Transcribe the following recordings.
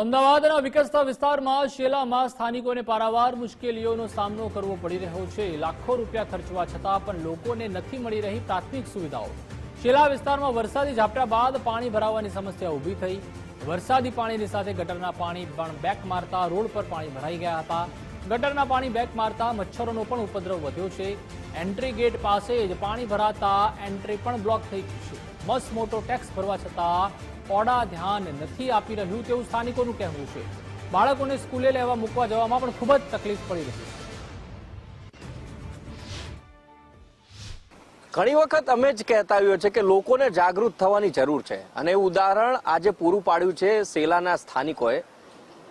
અમદાવાદના વિકસતા વિસ્તારમાં શેલામાં સ્થાનિકોને પારાવાર મુશ્કેલીઓનો સામનો કરવો પડી રહ્યો છે. લાખો રૂપિયા ખર્ચવા છતાં પણ લોકોને નથી મળી રહી પ્રાથમિક સુવિધાઓ. શેલા વિસ્તારમાં વરસાદી ઝાપટા બાદ પાણી ભરાવાની સમસ્યા ઊભી થઈ. વરસાદી પાણીની સાથે ગટરના પાણી પણ બેક મારતા રોડ પર પાણી ભરાઈ ગયા હતા. ગટરના પાણી બેક મારતા મચ્છરોનો પણ ઉપદ્રવ વધ્યો છે. એન્ટ્રી ગેટ પાસે જ પાણી ભરાતા એન્ટ્રી પણ બ્લોક થઈ ગયું છે. મસ્ત મોટો ટેક્સ ભરવા છતાં ઓડા ધ્યાન નથી આપી રહ્યું તેવું સ્થાનિકોનું કહેવું છે. બાળકોને સ્કૂલે લેવા મૂકવા જવામાં પણ ખૂબ જ તકલીફ પડી રહી છે. ઘણી વખત અમે જ કહેતા આવ્યો છે કે લોકોને જાગૃત થવાની જરૂર છે. અને એ ઉદાહરણ આજે પૂરું પાડ્યું છે સેલાના સ્થાનિકોએ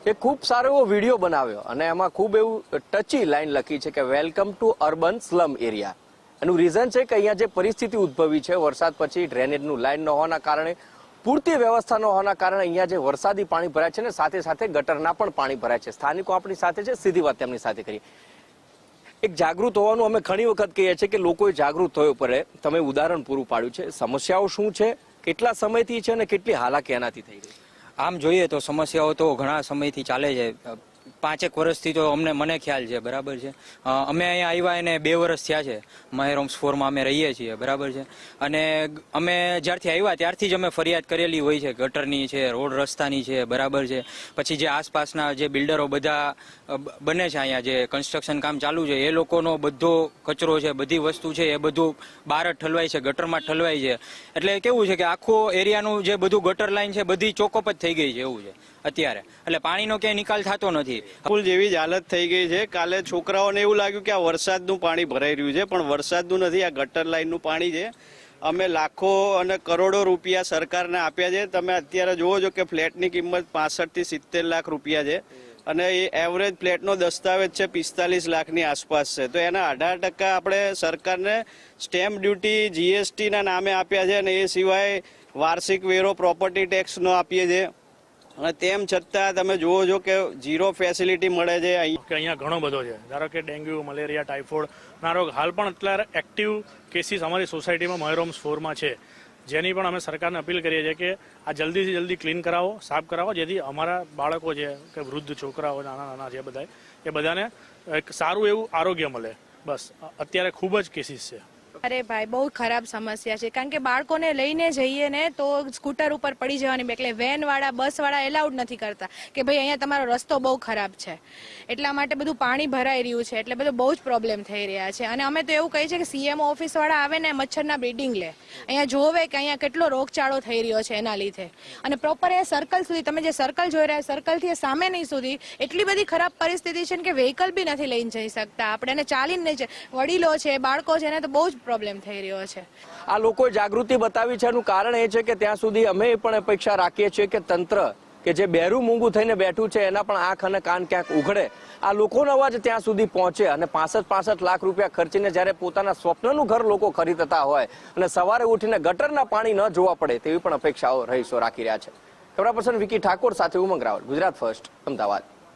એ ખૂબ સારો એવો વીડિયો બનાવ્યો. અને એમાં ખૂબ એવું ટચી લાઈન લખી છે કે, welcome to urban slum area. એનું રીઝન છે કે અહીંયા જે પરિસ્થિતિ ઉદ્ભવી છે, વરસાદ પછી ડ્રેનેજનું લાઈન ન હોવાના કારણે, પૂરતી વ્યવસ્થા ન હોવાના કારણે અહીંયા જે વરસાદી પાણી ભરાય છે ને, સાથે સાથે ગટરના પણ પાણી ભરાય છે. સ્થાનિકો આપણી સાથે છે, સીધી વાત તેમની સાથે કરીએ. એક જાગૃત હોવાનું અમે ઘણી વખત કહીએ છીએ કે લોકોએ જાગૃત થવું પડે. તમે ઉદાહરણ પૂરું પાડ્યું છે. સમસ્યાઓ શું છે? કેટલા સમયથી છે અને કેટલી હાલાકી એનાથી થઈ ગઈ આમ જોઈએ તો સમસ્યાઓ તો ઘણા સમયથી ચાલે છે. પાંચેક વર્ષથી તો અમને મને ખ્યાલ છે, બરાબર છે? અમે અહીંયા આવ્યા એને બે વર્ષ થયા છે. મહેરોમ્સ ફોરમાં અમે રહીએ છીએ, બરાબર છે? અને અમે જ્યારથી આવ્યા ત્યારથી જ અમે ફરિયાદ કરેલી હોય છે, ગટરની છે, રોડ રસ્તાની છે, બરાબર છે? પછી જે આસપાસના જે બિલ્ડરો બધા બને છે અહીંયા જે કન્સ્ટ્રક્શન કામ ચાલુ છે, એ લોકોનો બધો કચરો છે, બધી વસ્તુ છે, એ બધું બહાર ઠલવાય છે, ગટરમાં ઠલવાય છે. એટલે કેવું છે કે આખો એરિયાનું જે બધું ગટર લાઈન છે, બધી ચોકઅપ જ થઈ ગઈ છે, એવું છે, અત્યારે. એટલે પાણીનો ક્યાંય નિકાલ થતો નથી. પુલ જેવી જ હાલત થઈ ગઈ છે. કાલે છોકરાઓને એવું લાગ્યું કે આ વરસાદનું પાણી ભરાઈ રહ્યું છે, પણ વરસાદનું નથી, આ ગટર લાઈનનું પાણી છે. અમે લાખો અને કરોડો રૂપિયા સરકારને આપ્યા છે. તમે અત્યારે જુઓ છો કે ફ્લેટની કિંમત પાસઠથી સિત્તેર લાખ રૂપિયા છે અને એ એવરેજ ફ્લેટનો દસ્તાવેજ છે પિસ્તાલીસ લાખની આસપાસ છે. તો એના અઢાર ટકા આપણે સરકારને સ્ટેમ્પ ડ્યુટી જીએસટીના નામે આપ્યા છે અને એ સિવાય વાર્ષિક વેરો પ્રોપર્ટી ટેક્સનો આપીએ છીએ. અને તેમ છતાં તમે જુઓ છો કે ઝીરો ફેસિલિટી મળે છે અહીં. અહીંયા ઘણો બધો છે. ધારો કે ડેન્ગ્યુ, મલેરિયા, ટાઇફોઇડ ના રોગ. હાલ પણ અત્યારે એક્ટિવ કેસીસ અમારી સોસાયટીમાં મહેરોમ્સ ફોરમાં છે. જેની પણ અમે સરકારને અપીલ કરીએ છીએ કે આ જલ્દીથી જલ્દી ક્લીન કરાવો, સાફ કરાવો, જેથી અમારા બાળકો છે કે વૃદ્ધ છોકરાઓ, નાના નાના છે બધા એ બધાને એક સારું એવું આરોગ્ય મળે. બસ, અત્યારે ખૂબ જ કેસીસ છે. અરે ભાઈ, બહુ ખરાબ સમસ્યા છે. કારણ કે બાળકોને લઈને જઈએ ને તો સ્કૂટર ઉપર પડી જવાની. એટલે વેન વાળા બસ વાળા એલાઉડ નથી કરતા કે ભાઈ, અહીંયા તમારો રસ્તો બહુ ખરાબ છે. એટલા માટે બધું પાણી ભરાઈ રહ્યું છે. એટલે બધું બહુ જ પ્રોબ્લેમ થઈ રહ્યા છે. અને અમે તો એવું કહીએ છીએ કે સીએમઓ ઓફિસ વાળા આવે ને, મચ્છરના બ્રીડિંગ લે. અહીંયા જોવે કે અહીંયા કેટલો રોગચાળો થઈ રહ્યો છે એના લીધે. અને પ્રોપર એ સર્કલ સુધી, તમે જે સર્કલ જોઈ રહ્યા સર્કલથી એ સામે નહીં સુધી એટલી બધી ખરાબ પરિસ્થિતિ છે કે વ્હીકલ બી નથી લઈને જઈ શકતા. આપણે એને ચાલીને નહીં વડીલો છે, બાળકો છે, એને તો બહુ જ પ્રોબ્લેમ થઈ રહ્યો છે. આ લોકોએ જાગૃતિ બતાવી છે. એનું કારણ એ છે કે ત્યાં સુધી અમે પણ અપેક્ષા રાખીએ છીએ કે તંત્ર કે જે બેરું મૂંગું થઈને બેઠું છે, એના પણ આંખ અને કાન ક્યાંક ઉઘડે. આ લોકોનો અવાજ ત્યાં સુધી પહોંચે અને પાસઠ પાસઠ લાખ રૂપિયા ખર્ચીને જ્યારે પોતાના સ્વપ્નનું ઘર લોકો ખરીદતા હોય અને સવારે ઉઠીને ગટરના પાણી ન જોવા પડે તેવી પણ અપેક્ષાઓ રહીશો રાખી રહ્યા છે. કેમેરા પર્સન વિકી ઠાકોર સાથે ઉમંગ રાવલ, ગુજરાત ફર્સ્ટ, અમદાવાદ.